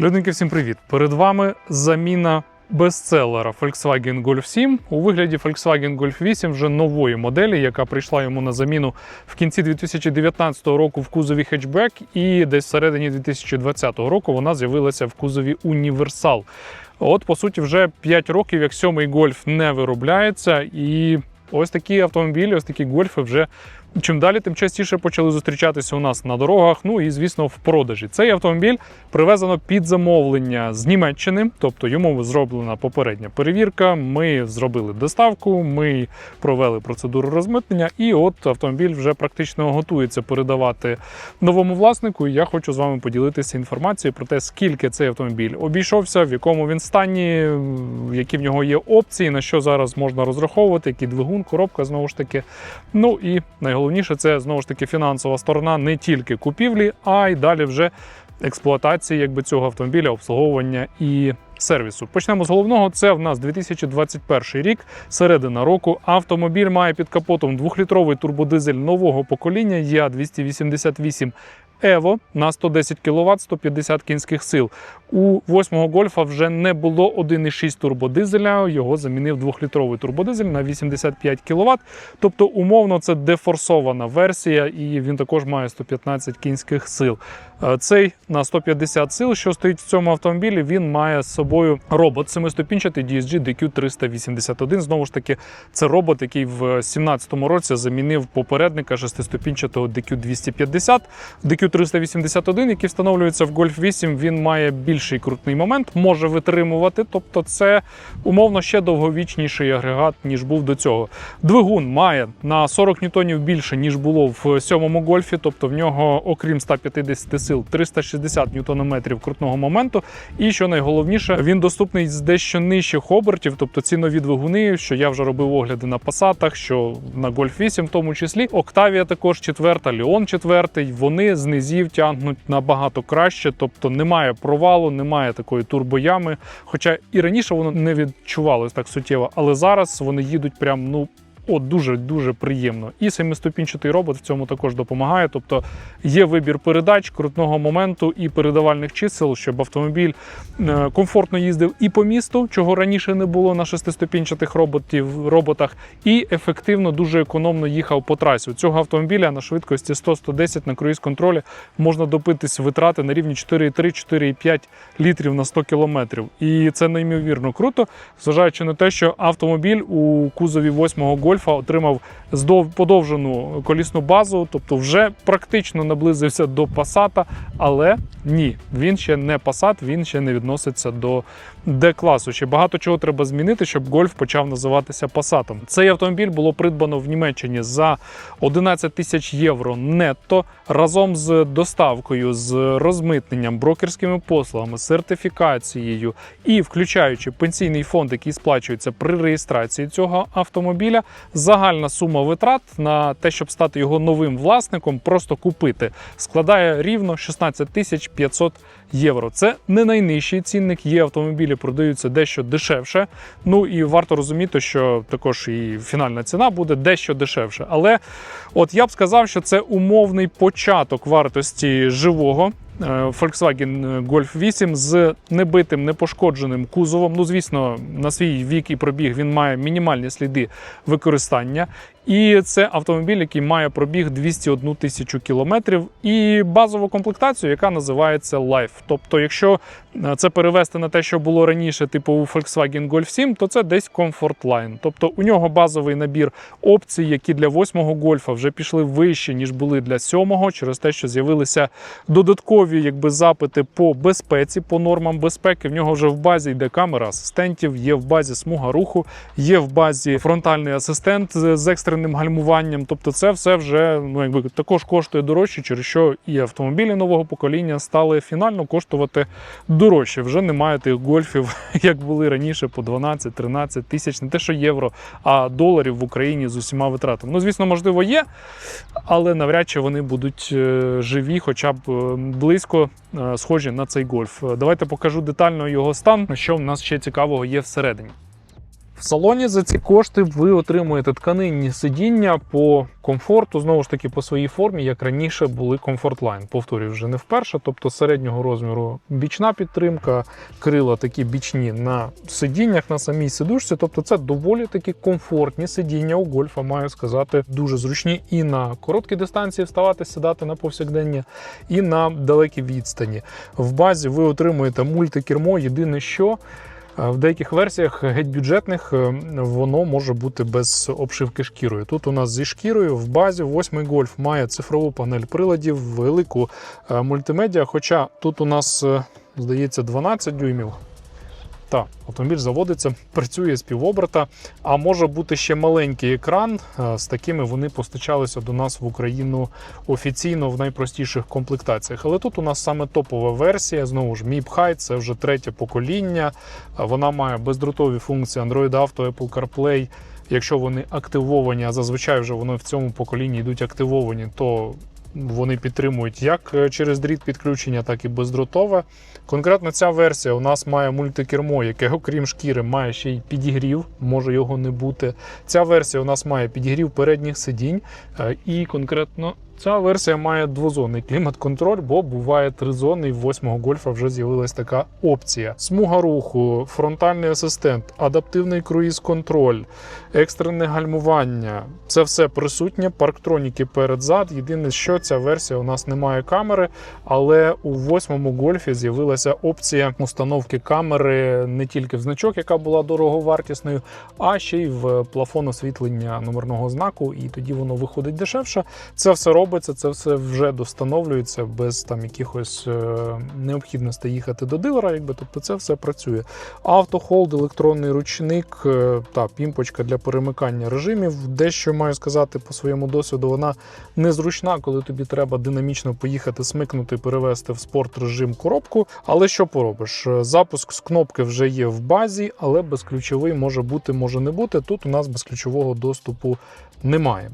Людники, всім привіт! Перед вами заміна бестселера Volkswagen Golf 7 у вигляді Volkswagen Golf 8 вже нової моделі, яка прийшла йому на заміну в кінці 2019 року в кузові хетчбек, і десь всередині 2020 року вона з'явилася в кузові універсал. От, по суті, вже 5 років, як сьомий гольф не виробляється, і ось такі автомобілі, ось такі гольфи вже чим далі, тим частіше почали зустрічатися у нас на дорогах. Ну і звісно, в продажі. Цей автомобіль привезено під замовлення з Німеччини, тобто йому зроблена попередня перевірка. Ми зробили доставку, ми провели процедуру розмитнення, і от автомобіль вже практично готується передавати новому власнику. І я хочу з вами поділитися інформацією про те, скільки цей автомобіль обійшовся, в якому він стані, які в нього є опції, на що зараз можна розраховувати, який двигун, коробка знову ж таки. Ну і найголовніше це знову ж таки фінансова сторона не тільки купівлі, а й далі вже експлуатації якби цього автомобіля, обслуговування і сервісу. Почнемо з головного. Це в нас 2021 рік, середина року. Автомобіль має під капотом 2-літровий турбодизель нового покоління Я 288 Evo на 110 кВт, 150 кінських сил. У восьмого гольфа вже не було 1,6 турбодизеля. Його замінив 2-літровий турбодизель на 85 кВт. Тобто, умовно, це дефорсована версія, і він також має 115 кінських сил. Е, Цей на 150 сил, що стоїть в цьому автомобілі, він має з собою робот семиступінчатий DSG DQ381. Знову ж таки, це робот, який в 2017 році замінив попередника шестиступінчатого DQ250. DQ381, який встановлюється в Golf 8, він має більший крутний момент, може витримувати. Тобто, це умовно ще довговічніший агрегат, ніж був до цього. Двигун має на 40 ньютонів більше, ніж було в сьомому гольфі. Тобто в нього, окрім 150 сил, 360 ньютонометрів крутного моменту. І що найголовніше, він доступний з дещо нижчих обертів, тобто ці нові двигуни, що я вже робив огляди на пасатах, що на Golf 8 в тому числі. Octavia також четверта, Leon четвертий. Вони з низів тягнуть набагато краще, тобто немає провалу, немає такої турбоями. Хоча і раніше воно не відчувалось так суттєво, але зараз вони їдуть прям ну. От дуже дуже приємно. І семиступінчатий робот в цьому також допомагає. Тобто є вибір передач, крутного моменту і передавальних чисел, щоб автомобіль е, комфортно їздив і по місту, чого раніше не було на шестиступінчатих роботів, роботах, і ефективно, дуже економно їхав по трасі. У цього автомобіля на швидкості 100-110 на круїз контролі можна допитись витрати на рівні 4,3-4,5 літрів на 100 кілометрів. І це неймовірно круто, зважаючи на те, що автомобіль у кузові 8-го гольфа отримав здов- подовжену колісну базу, тобто вже практично наблизився до Passat, але ні, він ще не Passat, він ще не відноситься до D-класу. Ще багато чого треба змінити, щоб гольф почав називатися Passat. Цей автомобіль було придбано в Німеччині за 11 тисяч євро нетто разом з доставкою, з розмитненням, брокерськими послугами, сертифікацією і включаючи пенсійний фонд, який сплачується при реєстрації цього автомобіля. Загальна сума витрат на те, щоб стати його новим власником, просто купити, складає рівно 16 тисяч 500 євро. Це не найнижчий цінник. Є автомобілі, продаються дещо дешевше. Ну і варто розуміти, що також і фінальна ціна буде дещо дешевше. Але от я б сказав, що це умовний початок вартості живого. е, Volkswagen Golf 8 з небитим, непошкодженим кузовом. Ну, звісно, на свій вік і пробіг він має мінімальні сліди використання. І це автомобіль, який має пробіг 201 тисячу кілометрів, і базову комплектацію, яка називається Life. Тобто, якщо це перевести на те, що було раніше, типу у Volkswagen Golf 7, то це десь Comfort Line. Тобто у нього базовий набір опцій, які для 8-го гольфа вже пішли вище, ніж були для 7-го, через те, що з'явилися додаткові якби, запити по безпеці, по нормам безпеки. В нього вже в базі йде камера асистентів, є в базі смуга руху, є в базі фронтальний асистент з екстреним гальмуванням. Тобто, це все вже ну, якби, також коштує дорожче, через що і автомобілі нового покоління стали фінально коштувати дорожче. Вже немає тих гольфів, як були раніше, по 12-13 тисяч, не те, що євро, а доларів в Україні з усіма витратами. Ну, звісно, можливо, є, але навряд чи вони будуть е, живі, хоча б е, близько е, схожі на цей гольф. Давайте покажу детально його стан, що в нас ще цікавого є всередині. Салоні за ці кошти ви отримуєте тканинні сидіння по комфорту, знову ж таки, по своїй формі, як раніше були Line. Повторюю, вже не вперше, тобто середнього розміру бічна підтримка, крила такі бічні на сидіннях на самій сидушці. Тобто, це доволі такі комфортні сидіння у гольфа, маю сказати, дуже зручні і на короткі дистанції вставати, сідати на повсякдення, і на далекій відстані. В базі ви отримуєте мультикермо. Єдине, що в деяких версіях геть бюджетних е, воно може бути без обшивки шкірою. Тут у нас зі шкірою в базі 8 гольф має цифрову панель приладів, велику е, мультимедіа. Хоча тут у нас е, здається 12 дюймів. Так, автомобіль заводиться, працює з півоберта, а може бути ще маленький екран. Е, З такими вони постачалися до нас в Україну офіційно в найпростіших комплектаціях. Але тут у нас саме топова версія. Знову ж MIP High, це вже третє покоління. Е, Вона має бездротові функції Android Auto, Apple CarPlay. Якщо вони активовані, а зазвичай вже вони в цьому поколінні йдуть активовані, то вони підтримують як е, через дріт підключення, так і бездротове. Конкретно ця версія у нас має мультикермо, яке, окрім шкіри, має ще й підігрів, може його не бути. Ця версія у нас має підігрів передніх сидінь, е, і конкретно ця версія має двозонний клімат-контроль, бо буває тризонний. В восьмого гольфа вже з'явилась така опція: смуга руху, фронтальний асистент, адаптивний круїз-контроль, екстрене гальмування. Це все присутнє. Парктроніки перед-зад. Єдине, що ця версія у нас не має камери, але у восьмому гольфі з'явилася опція установки камери не тільки в значок, яка була дороговартісною, а ще й в плафон освітлення номерного знаку, і тоді воно виходить дешевше. Це все робиться, це все вже достановлюється без там якихось е, необхідностей їхати до дилера. Якби тобто це все працює. Автохолд, електронний ручник е, та пімпочка для перемикання режимів. Дещо маю сказати по своєму досвіду, вона незручна, коли тобі треба динамічно поїхати, смикнути, перевести в спорт режим коробку. Але що поробиш? Е, Запуск з кнопки вже є в базі, але безключовий може бути, може не бути. Тут у нас безключового доступу немає.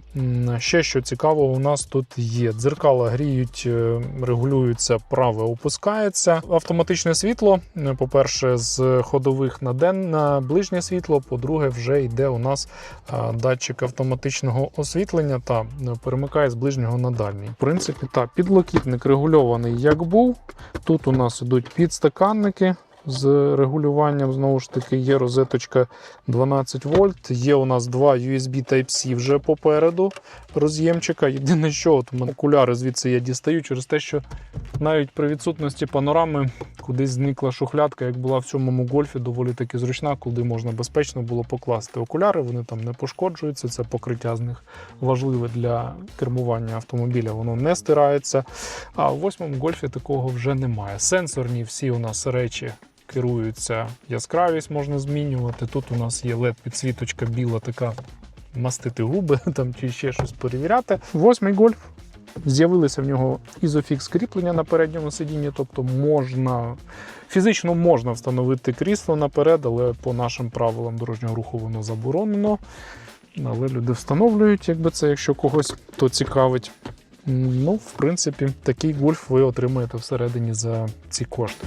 Ще що цікаво, у нас тут є дзеркала, гріють, е, регулюються, праве опускається. Автоматичне світло. е, По-перше, з ходових на ден на ближнє світло. По-друге, вже йде у нас е, датчик автоматичного освітлення та перемикає з ближнього на дальній. В принципі, так, підлокітник регульований як був. Тут у нас ідуть підстаканники. З регулюванням знову ж таки є розеточка 12 вольт. Є у нас два USB Type-C вже попереду роз'ємчика. Єдине, що от окуляри звідси я дістаю через те, що навіть при відсутності панорами кудись зникла шухлядка, як була в сьомому гольфі, доволі таки зручна, куди можна безпечно було покласти окуляри. Вони там не пошкоджуються. Це покриття з них важливе для кермування автомобіля. Воно не стирається. А в восьмому гольфі такого вже немає. Сенсорні всі у нас речі. Керуються яскравість, можна змінювати. Тут у нас є led підсвіточка біла, така мастити губи там чи ще щось перевіряти. Восьмий гольф. З'явилися в нього ізофікс кріплення на передньому сидінні, тобто можна фізично можна встановити крісло наперед, але по нашим правилам дорожнього руху воно заборонено. Але люди встановлюють, якби це, якщо когось то цікавить. Ну, в принципі, такий гольф ви отримаєте всередині за ці кошти.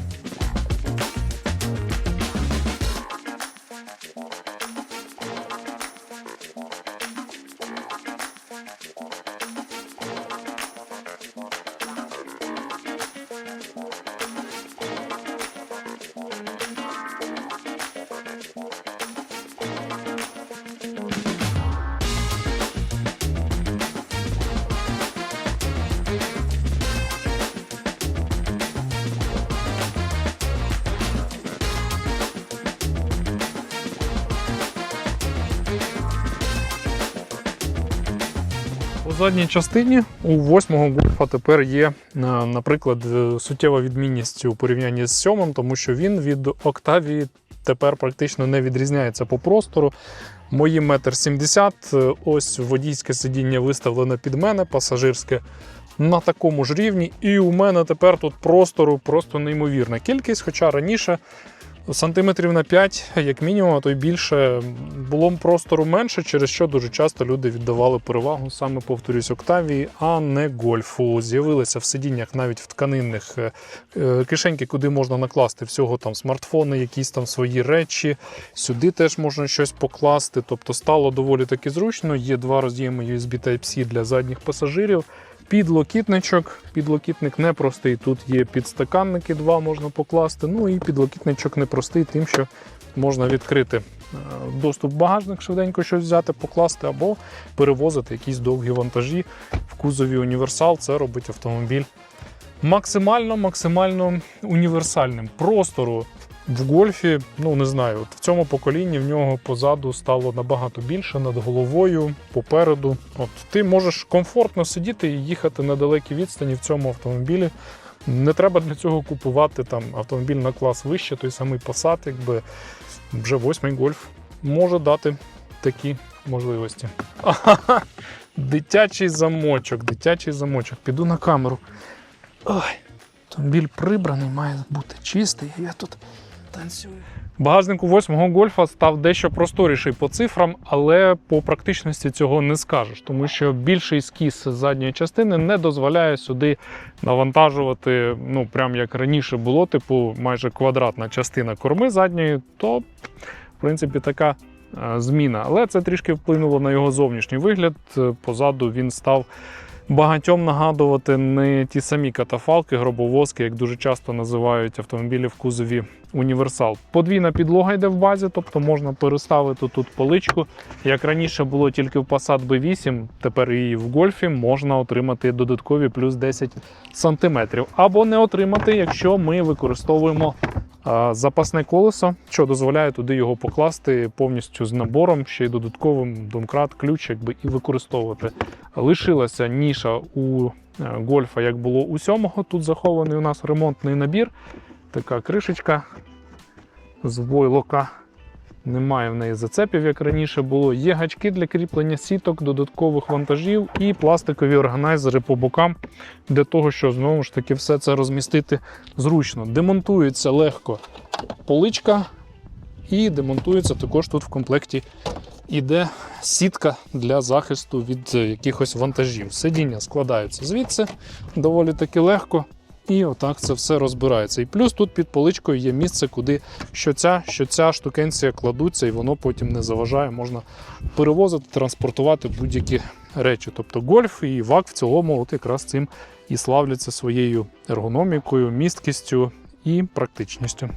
Задній частині у восьмого гольфа тепер є, е, наприклад, е, суттєва відмінність у порівнянні з сьомим, тому що він від Октавії тепер практично не відрізняється по простору. Мої метр сімдесят, е, ось водійське сидіння виставлене під мене, пасажирське на такому ж рівні. І у мене тепер тут простору просто неймовірна кількість. Хоча раніше сантиметрів на 5, як мінімум, а то й більше. Було простору менше, через що дуже часто люди віддавали перевагу саме, повторюсь, Октавії, а не гольфу. З'явилися в сидіннях навіть в тканинних е, е, кишеньки, куди можна накласти всього там смартфони, якісь там свої речі. Сюди теж можна щось покласти. Тобто стало доволі таки зручно. Є два роз'єми USB Type-C для задніх пасажирів. Підлокітничок. Підлокітник непростий. Тут є підстаканники, два можна покласти. Ну і підлокітничок непростий, тим, що можна відкрити е, доступ в багажник, швиденько щось взяти, покласти, або перевозити якісь довгі вантажі в кузові універсал. Це робить автомобіль максимально максимально універсальним. Простору в гольфі, ну не знаю, от в цьому поколінні в нього позаду стало набагато більше над головою, попереду. От ти можеш комфортно сидіти і їхати на далекій відстані в цьому автомобілі. Не треба для цього купувати там автомобіль на клас вище, той самий Passat, якби вже восьмий гольф може дати такі можливості. Ахаха, дитячий замочок, дитячий замочок. Піду на камеру. Ой, автомобіль прибраний, має бути чистий, я тут танцюю. Багажник восьмого гольфа став дещо просторіший по цифрам, але по практичності цього не скажеш, тому що більший скіс задньої частини не дозволяє сюди навантажувати, ну прям як раніше було, типу майже квадратна частина корми задньої, то в принципі така е, зміна. Але це трішки вплинуло на його зовнішній вигляд. Позаду він став багатьом нагадувати не ті самі катафалки, гробовозки, як дуже часто називають автомобілі в кузові універсал. Подвійна підлога йде в базі, тобто можна переставити тут поличку. Як раніше було тільки в Passat B8, тепер і в гольфі можна отримати додаткові плюс 10 см. Або не отримати, якщо ми використовуємо запасне колесо, що дозволяє туди його покласти повністю з набором, ще й додатковим домкрат, ключ, якби і використовувати. Лишилася ніша у е, гольфа, як було у сьомого. Тут захований у нас ремонтний набір. Така кришечка з войлока. Немає в неї зацепів, як раніше було. Є гачки для кріплення сіток, додаткових вантажів і пластикові органайзери по бокам для того, щоб знову ж таки все це розмістити зручно. Демонтується легко поличка, і демонтується також тут в комплекті іде сітка для захисту від е, якихось вантажів. Сидіння складаються звідси доволі таки легко. І отак це все розбирається. І плюс тут під поличкою є місце, куди що ця, що ця штукенція кладуться, і воно потім не заважає. Можна перевозити, транспортувати будь-які речі. Тобто гольф і вак в цілому от якраз цим і славляться своєю ергономікою, місткістю і практичністю.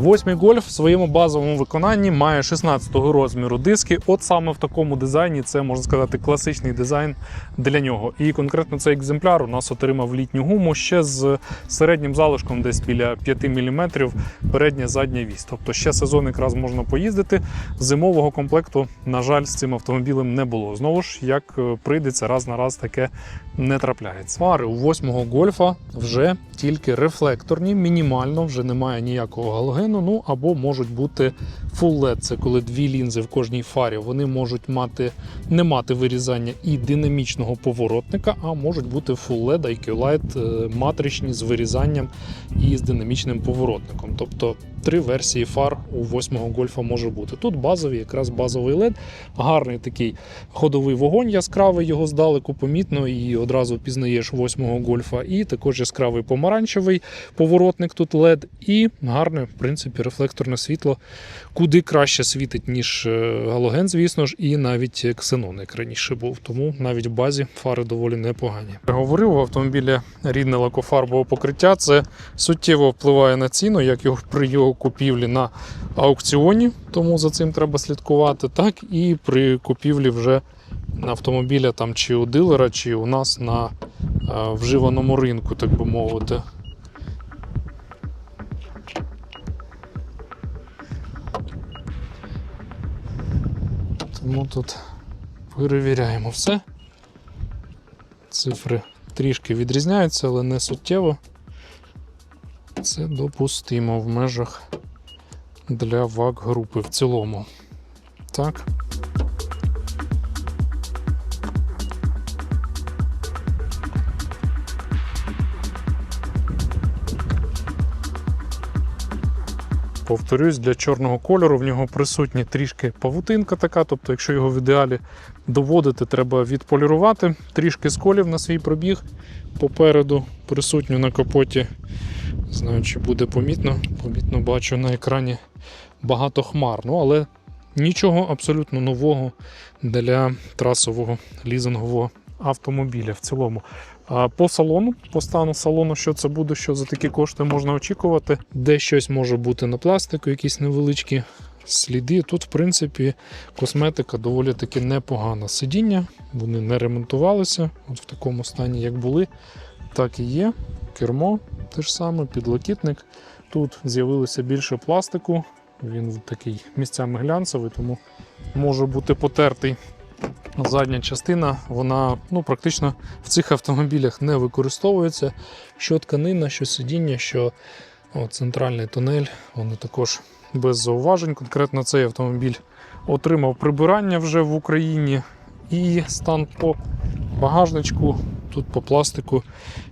Восьмий гольф в своєму базовому виконанні має 16-го розміру диски. От саме в такому дизайні це можна сказати класичний дизайн для нього. І конкретно цей екземпляр у нас отримав літню гуму ще з середнім залишком, десь біля 5 мм передня задня вісь. Тобто ще сезон якраз можна поїздити. Зимового комплекту, на жаль, з цим автомобілем не було. Знову ж, як е, прийдеться, раз на раз таке не трапляється. Фари у восьмого гольфа вже тільки рефлекторні, мінімально, вже немає ніякого галогену. Ну або можуть бути full LED, це коли дві лінзи в кожній фарі. Вони можуть мати не мати вирізання і динамічного поворотника, а можуть бути full LED, IQ Light, е, матричні з вирізанням і з динамічним поворотником. Тобто три версії фар у восьмого гольфа може бути. Тут базовий, якраз базовий LED, гарний такий ходовий вогонь яскравий, його здалеку помітно і одразу впізнаєш восьмого гольфа. І також яскравий помаранчевий поворотник тут LED, і гарне, в принципі, рефлекторне світло, куди краще світить, ніж е, галоген, звісно ж, і навіть ксенон, як раніше був. Тому навіть в базі фари доволі непогані. Говорив, у автомобілі рідне лакофарбове покриття. Це суттєво впливає на ціну, як його при його купівлі на аукціоні, тому за цим треба слідкувати, так і при купівлі вже автомобіля там чи у дилера, чи у нас на е, вживаному ринку, так би мовити. Тому тут перевіряємо все. Цифри трішки відрізняються, але не суттєво. Це допустимо в межах для ВАК групи в цілому. Так. Повторюсь, для чорного кольору в нього присутня трішки павутинка така, тобто, якщо його в ідеалі доводити, треба відполірувати трішки сколів на свій пробіг. Попереду присутню на капоті. Знаю, чи буде помітно. Помітно бачу на екрані багато хмар. Ну, але нічого абсолютно нового для трасового лізингового автомобіля в цілому. По салону, по стану салону, що це буде, що за такі кошти можна очікувати. Де щось може бути на пластику, якісь невеличкі сліди. Тут, в принципі, косметика доволі таки непогана. Сидіння, вони не ремонтувалися. От в такому стані, як були, так і є. Кермо те ж саме, підлокітник. Тут з'явилося більше пластику. Він такий місцями глянцевий, тому може бути потертий. Задня частина, вона ну, практично в цих автомобілях не використовується. Що тканина, що сидіння, що о, центральний тунель, вони також без зауважень. Конкретно цей автомобіль отримав прибирання вже в Україні. І стан по багажничку, тут по пластику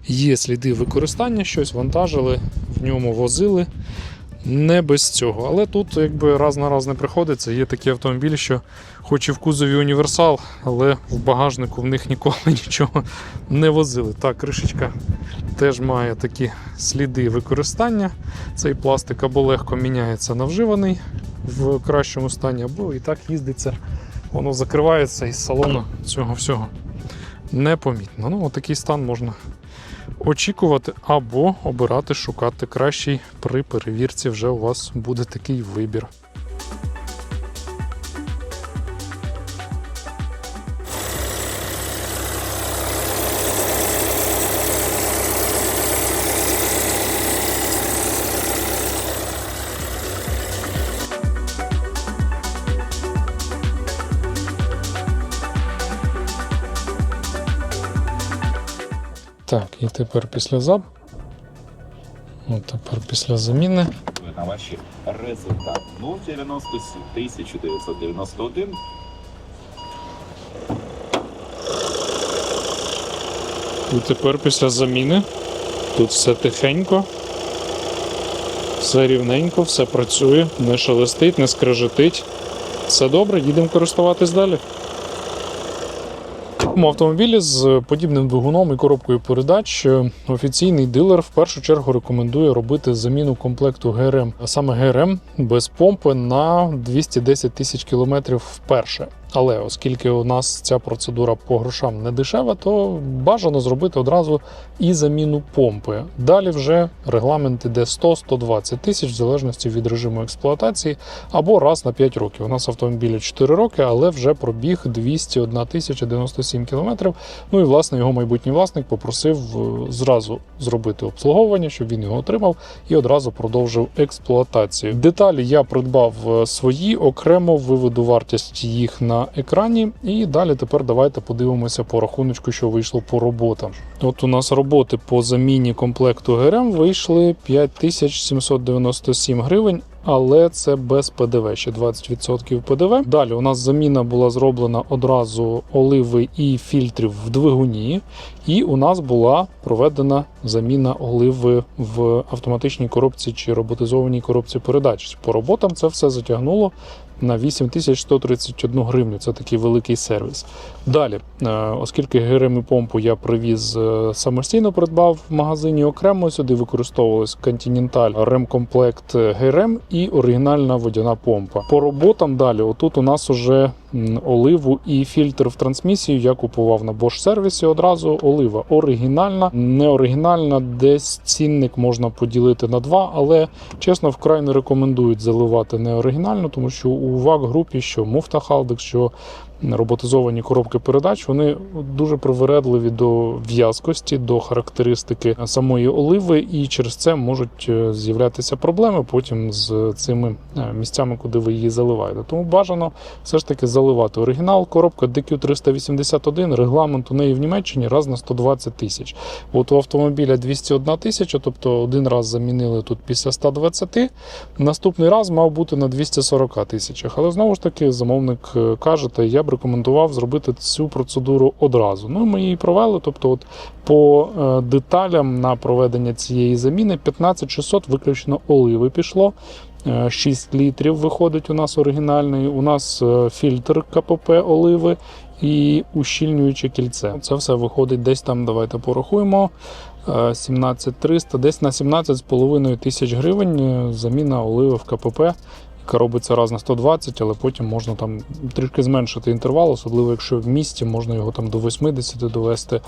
є сліди використання, щось вантажили, в ньому возили. Не без цього. Але тут якби раз на раз не приходиться. Є такі автомобілі, що хоч і в кузові універсал, але в багажнику в них ніколи нічого не возили. Так, кришечка теж має такі сліди використання. Цей пластик або легко міняється на вживаний в кращому стані, або і так їздиться, воно закривається із салону цього всього непомітно. Ну, отакий стан можна очікувати або обирати, шукати кращий при перевірці. Вже у вас буде такий вибір. Тепер після зап. От тепер після заміни. на ваші результати. 097 1991. І тепер після заміни. Тут все тихенько, все рівненько, все працює, не шелестить, не скрежетить. Все добре, їдемо користуватись далі. Такому автомобілі з подібним двигуном і коробкою передач е, офіційний дилер в першу чергу рекомендує робити заміну комплекту ГРМ, а саме ГРМ без помпи на 210 тисяч кілометрів вперше. Але оскільки у нас ця процедура по грошам не дешева, то бажано зробити одразу і заміну помпи. Далі вже регламент іде 100-120 тисяч в залежності від режиму експлуатації або раз на 5 років. У нас автомобілі 4 роки, але вже пробіг 201 тисяча 97 кілометрів. Ну і власне його майбутній власник попросив е, зразу зробити обслуговування, щоб він його отримав і одразу продовжив експлуатацію. Деталі я придбав е, свої окремо виведу вартість їх на екрані. І далі тепер давайте подивимося по рахуночку, що вийшло по роботам. От у нас роботи по заміні комплекту ГРМ вийшли 5797 гривень. Але це без ПДВ, ще 20% ПДВ. Далі у нас заміна була зроблена одразу оливи і фільтрів в двигуні, і у нас була проведена заміна оливи в автоматичній коробці чи роботизованій коробці передач. По роботам це все затягнуло на 8131 гривню. Це такий великий сервіс. Далі, е, оскільки ГРМ і помпу я привіз е, самостійно, придбав в магазині окремо. Сюди використовувалась Continental ремкомплект ГРМ і оригінальна водяна помпа. По роботам далі, отут у нас уже оливу і фільтр в трансмісію. Я купував на Bosch сервісі одразу. Олива оригінальна, не оригінальна, десь цінник можна поділити на два, але чесно, вкрай не рекомендують заливати не оригінальну, тому що у ВАК групі, що муфта Халдекс, що роботизовані коробки передач, вони дуже привередливі до в'язкості, до характеристики самої оливи, і через це можуть е, з'являтися проблеми потім з цими е, місцями, куди ви її заливаєте. Тому бажано все ж таки заливати оригінал. Коробка DQ381, регламент у неї в Німеччині раз на 120 тисяч. От у автомобіля 201 тисяча, тобто один раз замінили тут після 120, наступний раз мав бути на 240 тисячах. Але знову ж таки, замовник е, каже, та я б рекомендував зробити цю процедуру одразу. Ну, ми її провели. Тобто, от по е, деталям на проведення цієї заміни 15600 виключно оливи пішло. Е, 6 літрів виходить у нас оригінальний. У нас е, фільтр КПП оливи і ущільнююче кільце. Це все виходить десь там, давайте порахуємо. е, 17300, десь на 17,5 тисяч гривень е, заміна оливи в КПП, робиться раз на 120, але потім можна там трішки зменшити інтервал, особливо якщо в місті можна його там до 80 довести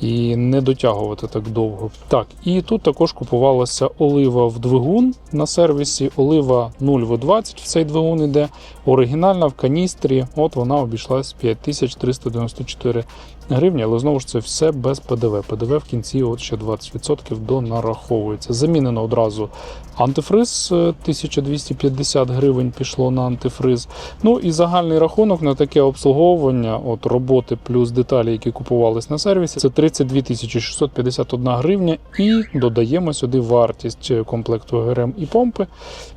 і не дотягувати так довго. Так, і тут також купувалася олива в двигун на сервісі. Олива 0В20 в цей двигун іде. Оригінальна в каністрі. От вона обійшлась 5394 гривні, але знову ж це все без ПДВ. ПДВ в кінці от ще 20% до нараховується. Замінено одразу антифриз е, 1250 гривень пішло на антифриз. Ну і загальний рахунок на таке обслуговування, от роботи плюс деталі, які купувались на сервісі, це 32 651 гривня. І додаємо сюди вартість комплекту ГРМ і помпи,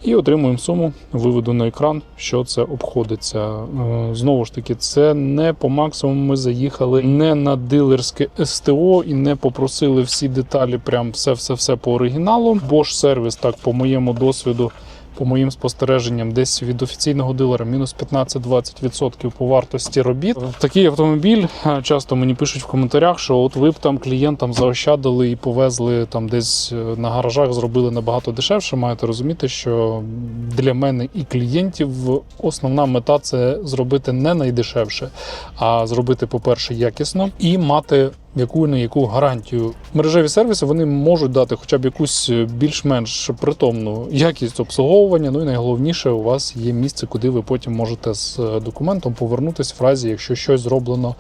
і отримуємо суму, виведу на екран, що це обходиться. Е, Знову ж таки, це не по максимуму ми заїхали не на дилерське СТО і не попросили всі деталі, прям все-все-все по оригіналу. Bosch сервіс, так, по моєму досвіду, по моїм спостереженням, десь від офіційного дилера мінус 15-20% по вартості робіт. Такий автомобіль е, часто мені пишуть в коментарях, що от ви б там клієнтам заощадили і повезли там десь е, на гаражах, зробили набагато дешевше. Маєте розуміти, що для мене і клієнтів основна мета це зробити не найдешевше, а зробити, по-перше, якісно і мати яку не яку гарантію. Мережеві сервіси вони можуть дати хоча б якусь більш-менш притомну якість обслуговування. Ну і найголовніше, у вас є місце, куди ви потім можете з е, документом повернутися в разі, якщо щось зроблено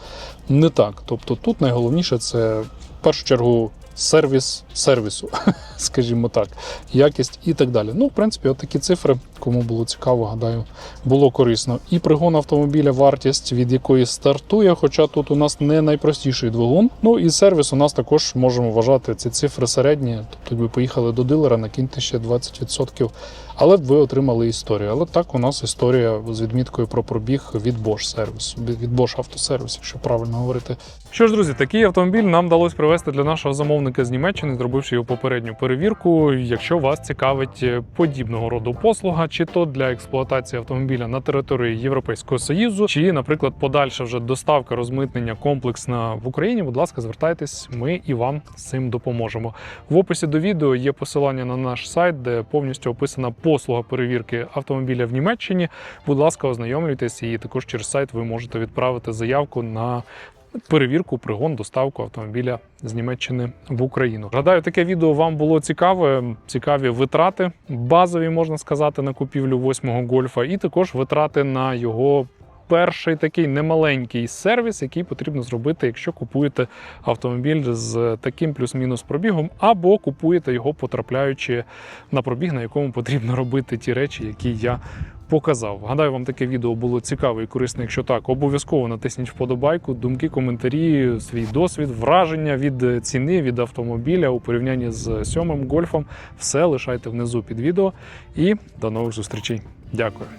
не так. Тобто тут найголовніше це в першу чергу сервіс сервісу, скажімо так, якість і так далі. Ну, в принципі, от такі цифри, кому було цікаво, гадаю, було корисно. І пригон автомобіля, вартість від якої стартує, хоча тут у нас не найпростіший двигун. Ну і сервіс у нас також можемо вважати ці цифри середні. Тобто, якби поїхали до дилера, накиньте ще 20%, але ви отримали історію. Але так у нас історія з відміткою про пробіг від Bosch сервісу, від Bosch автосервісу, якщо правильно говорити. Що ж, друзі, такий автомобіль нам вдалося привезти для нашого замовника з Німеччини, зробивши його попередню перевірку. Якщо вас цікавить е, подібного роду послуга, чи то для експлуатації автомобіля на території Європейського Союзу, чи, наприклад, подальша вже доставка розмитнення комплексна в Україні, будь ласка, звертайтесь, ми і вам з цим допоможемо. В описі до відео є посилання на наш сайт, де повністю описана послуга перевірки автомобіля в Німеччині. Будь ласка, ознайомлюйтесь, і також через сайт ви можете відправити заявку на перевірку, пригон, доставку автомобіля з Німеччини в Україну. Гадаю, таке відео вам було цікаве. Цікаві витрати, базові можна сказати, на купівлю восьмого гольфа, і також витрати на його. Перший такий немаленький сервіс, який потрібно зробити, якщо купуєте автомобіль з таким плюс-мінус пробігом, або купуєте його, потрапляючи на пробіг, на якому потрібно робити ті речі, які я показав. Гадаю, вам таке відео було цікаве і корисне. Якщо так, обов'язково натисніть вподобайку, думки, коментарі, свій досвід, враження від ціни від автомобіля у порівнянні з сьомим гольфом. Все лишайте внизу під відео. І до нових зустрічей. Дякую.